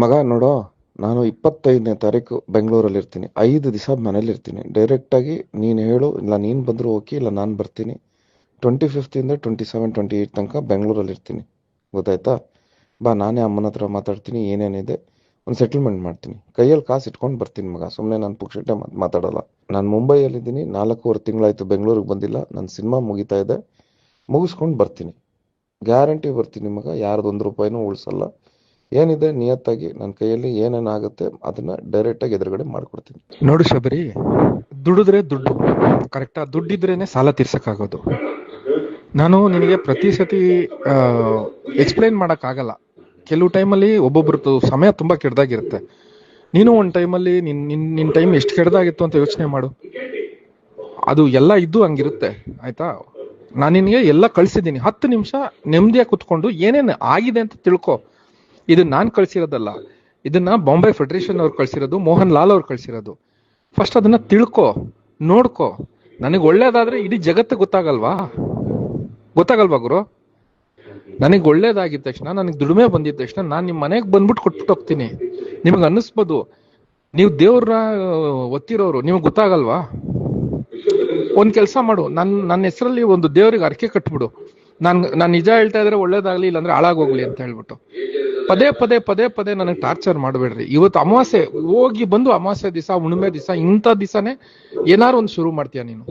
ಮಗ, ನೋಡೋ, ನಾನು ಇಪ್ಪತ್ತೈದನೇ ತಾರೀಕು ಬೆಂಗಳೂರಲ್ಲಿ ಇರ್ತೀನಿ ಐದು ದಿವಸ ಮನೇಲಿ ಇರ್ತೀನಿ ಡೈರೆಕ್ಟಾಗಿ ನೀನು ಹೇಳು, ಇಲ್ಲ ನೀನು ಬಂದರೂ ಓಕೆ ಇಲ್ಲ ನಾನು ಬರ್ತೀನಿ. ಟ್ವೆಂಟಿ ಫಿಫ್ತಿಂದ ಟ್ವೆಂಟಿ ಸೆವೆನ್ ಟ್ವೆಂಟಿ ಏಯ್ಟ್ ತನಕ ಬೆಂಗಳೂರಲ್ಲಿ ಇರ್ತೀನಿ ಗೊತ್ತಾಯ್ತಾ? ಬಾ, ನಾನೇ ಅಮ್ಮನ ಹತ್ರ ಮಾತಾಡ್ತೀನಿ, ಏನೇನಿದೆ, ಒಂದು ಸೆಟಲ್ಮೆಂಟ್ ಮಾಡ್ತೀನಿ. ಕೈಯಲ್ಲಿ ಕಾಸು ಇಟ್ಕೊಂಡು ಬರ್ತೀನಿ ಮಗ. ಸುಮ್ಮನೆ ನಾನು ಪುಕ್ಷಟೆ ಮಾತ್- ಮಾತಾಡಲ್ಲ. ನಾನು ಮುಂಬೈಯಲ್ಲಿದ್ದೀನಿ, ನಾಲ್ಕೂವರೆ ತಿಂಗಳಾಯಿತು ಬೆಂಗಳೂರಿಗೆ ಬಂದಿಲ್ಲ. ನನ್ನ ಸಿನಿಮಾ ಮುಗಿತಾ ಇದೆ. ಮುಗಿಸ್ಕೊಂಡು ಬರ್ತೀನಿ. ಗ್ಯಾರಂಟಿ ಬರ್ತೀನಿ ಮಗ, ಯಾರ್ದು ಒಂದು ರೂಪಾಯಿನೂ ಉಳಿಸಲ್ಲ. ಏನಿದೆ ನಿಯತ್ತಾಗಿ ನನ್ನ ಕೈಯಲ್ಲಿ ಏನೇನಾಗುತ್ತೆ ಅದನ್ನ ಡೈರೆಕ್ಟ್ ಆಗಿ ಎದುರುಗಡೆ ಮಾಡ್ಕೊಡ್ತೀನಿ. ನೋಡು ಶಬರಿ, ದುಡಿದ್ರೆ ದುಡ್ಡು ಕರೆಕ್ಟಾ ದುಡ್ಡಿದ್ರೇನೆ ಸಾಲ ತೀರ್ಸಕ್ಕಾಗೋದು. ನಾನು ನಿನಗೆ ಪ್ರತಿ ಸತಿ ಎಕ್ಸ್ಪ್ಲೈನ್ ಆಗಲ್ಲ ಕೆಲವು ಟೈಮಲ್ಲಿ ಒಬ್ಬೊಬ್ರದ್ದು ಸಮಯ ತುಂಬಾ ಕೆಡ್ದಾಗಿರುತ್ತೆ. ನೀನು ಒಂದು ಟೈಮಲ್ಲಿ ನಿನ್ ನಿನ್ ನಿನ್ ಟೈಮ್ ಎಷ್ಟು ಕೆಡ್ದಾಗಿತ್ತು ಅಂತ ಯೋಚನೆ ಮಾಡು. ಅದು ಎಲ್ಲ ಇದ್ದು ಹಂಗಿರುತ್ತೆ, ಆಯ್ತಾ? ನಾನು ನಿನಗೆ ಎಲ್ಲ ಕಳ್ಸಿದ್ದೀನಿ. ಹತ್ತು ನಿಮಿಷ ನೆಮ್ಮದಿಯಾಗಿ ಕುತ್ಕೊಂಡು ಏನೇನು ಆಗಿದೆ ಅಂತ ತಿಳ್ಕೊ. ಇದು ನಾನು ಕಳ್ಸಿರೋದಲ್ಲ. ಇದನ್ನ ಬಾಂಬೆ ಫೆಡರೇಷನ್ ಅವ್ರು ಕಳ್ಸಿರೋದು ಮೋಹನ್ ಲಾಲ್ ಅವ್ರು ಕಳ್ಸಿರೋದು. ಫಸ್ಟ್ ಅದನ್ನ ತಿಳ್ಕೊ, ನೋಡ್ಕೊ. ನನಗೆ ಒಳ್ಳೇದಾದ್ರೆ ಇಡೀ ಜಗತ್ತು ಗೊತ್ತಾಗಲ್ವಾ? ಗೊತ್ತಾಗಲ್ವಾ ಗುರು? ನನಗೆ ಒಳ್ಳೇದಾಗಿದ್ದ ತಕ್ಷಣ, ನನಗೆ ದುಡಿಮೆ ಬಂದಿದ್ದ ತಕ್ಷಣ ನಾನು ನಿಮ್ಮ ಮನೆಗೆ ಬಂದ್ಬಿಟ್ಟು ಕೊಟ್ಬಿಟ್ಟು ಹೋಗ್ತೀನಿ. ನಿಮಗೆ ಅನ್ನಿಸ್ಬೋದು. ನೀವು ದೇವ್ರ ಒತ್ತಿರೋರು, ನಿಮಗೆ ಗೊತ್ತಾಗಲ್ವಾ? ಒಂದ್ ಕೆಲಸ ಮಾಡು. ನನ್ನ ನನ್ನ ಹೆಸರಲ್ಲಿ ಒಂದು ದೇವ್ರಿಗೆ ಅರ್ಕೆ ಕಟ್ಬಿಡು. ನಾನು ನಾನು ನಿಜ ಹೇಳ್ತಾ ಇದ್ರೆ ಒಳ್ಳೇದಾಗ್ಲಿ, ಇಲ್ಲಾಂದ್ರೆ ಹಾಳಾಗೋಗ್ಲಿ ಅಂತ ಹೇಳ್ಬಿಟ್ಟು. ಪದೇ ಪದೇ ಪದೇ ಪದೇ ನನಗೆ ಟಾರ್ಚರ್ ಮಾಡಬೇಡ್ರಿ. ಇವತ್ತು ಅಮಾವಾಸ್ಯೆ, ಹೋಗಿ ಬಂದು ಅಮಾವಾಸ್ಯೆ ದಿವಸ ಹುಣ್ಣಿಮೆ ದಿವಸ ಇಂಥ ದಿವಸನೇ ಏನಾರು ಒಂದು ಶುರು ಮಾಡ್ತೀಯ ನೀನು?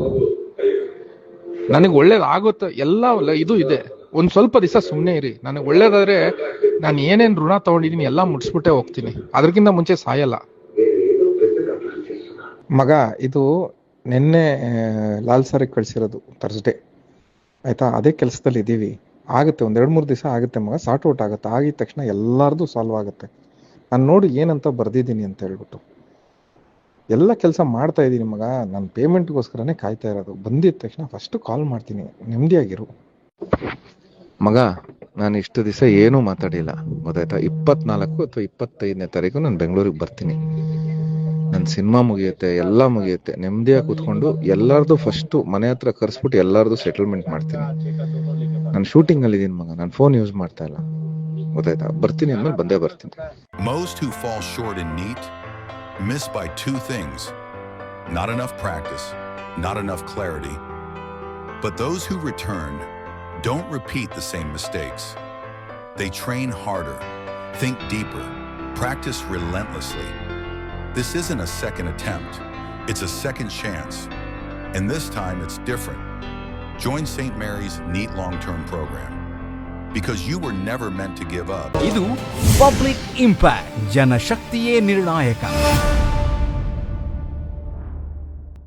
ನನಗೆ ಒಳ್ಳೇದಾಗುತ್ತೆ, ಎಲ್ಲ ಇದು ಇದೆ. ಒಂದ್ ಸ್ವಲ್ಪ ದಿವಸ ಸುಮ್ಮನೆ ಇರಿ. ನನಗೆ ಒಳ್ಳೇದಾದ್ರೆ ನಾನು ಏನೇನ್ ಋಣ ತಗೊಂಡಿದೀನಿ ಎಲ್ಲ ಮುಟ್ಸ್ಬಿಟ್ಟೆ ಹೋಗ್ತೀನಿ. ಅದಕ್ಕಿಂತ ಮುಂಚೆ ಸಾಯಲ್ಲ. ಮಗ, ಇದು ನಿನ್ನೆ ಲಾಲ್ ಸಾರಿಗೆ ಕಳ್ಸಿರೋದು ಥರ್ಸ್ಡೇ ಆಯ್ತಾ? ಅದೇ ಕೆಲಸದಲ್ಲಿ ಇದ್ದೀವಿ ಆಗುತ್ತೆ, ಒಂದ್ ಎರಡು ಮೂರು ದಿವಸ ಆಗುತ್ತೆ ಮಗ ಸಾರ್ಟ್ ಔಟ್ ಆಗುತ್ತೆ. ಆಗಿದ ತಕ್ಷಣ ಎಲ್ಲಾರ್ದು ಸಾಲ್ವ್ ಆಗುತ್ತೆ. ನಾನು ನೋಡಿ ಏನಂತ ಬರ್ದಿದ್ದೀನಿ ಅಂತ ಹೇಳ್ಬಿಟ್ಟು. ಎಲ್ಲ ಕೆಲಸ ಮಾಡ್ತಾ ಇದ್ದೀನಿ ಮಗ, ನಾನು ಪೇಮೆಂಟ್ಗೋಸ್ಕರನೇ ಕಾಯ್ತಾ ಇರೋದು. ಬಂದಿದ ತಕ್ಷಣ ಫಸ್ಟ್ ಕಾಲ್ ಮಾಡ್ತೀನಿ, ನೆಮ್ಮದಿಯಾಗಿರು. ಮಗ, ನಾನು ಇಷ್ಟು ದಿವಸ ಏನೂ ಮಾತಾಡಿಲ್ಲ. ಗೊತ್ತಾಯ್ತಾ? ಇಪ್ಪತ್ನಾಲ್ಕು ಅಥವಾ ಇಪ್ಪತ್ತೈದನೇ ತಾರೀಕು ನಾನು ಬೆಂಗಳೂರಿಗೆ ಬರ್ತೀನಿ. ನನ್ನ ಸಿನಿಮಾ ಮುಗಿಯುತ್ತೆ, ಎಲ್ಲ ಮುಗಿಯುತ್ತೆ. ನೆಮ್ಮದಿಯಾಗಿ ಕೂತ್ಕೊಂಡು ಎಲ್ಲಾರ್ದು ಫಸ್ಟು ಮನೆ ಹತ್ರ ಕರ್ಸ್ಬಿಟ್ಟು ಎಲ್ಲಾರ್ದು ಸೆಟಲ್ಮೆಂಟ್ ಮಾಡ್ತೀನಿ. ನಾನು ಶೂಟಿಂಗ್ ಅಲ್ಲಿ ಇದೀನಿ ಮಗ ನಾನು ಫೋನ್ ಯೂಸ್ ಮಾಡ್ತಾ ಇಲ್ಲ ಗೊತ್ತಾಯ್ತಾ ಬರ್ತೀನಿ ಅಂದ್ಮೇಲೆ ಬಂದೇ ಬರ್ತೀನಿ Most who fall short in NEAT miss by two things not enough practice, not enough clarity. But those who return don't repeat the same mistakes. They train harder, think deeper, practice relentlessly. This isn't a second attempt, it's a second chance. And this time it's different. Join St. Mary's NEAT long term program. Because you were never meant to give up. ಇದು public impact ಜನಶಕ್ತಿಯೇ ನಿರ್ಣಾಯಕ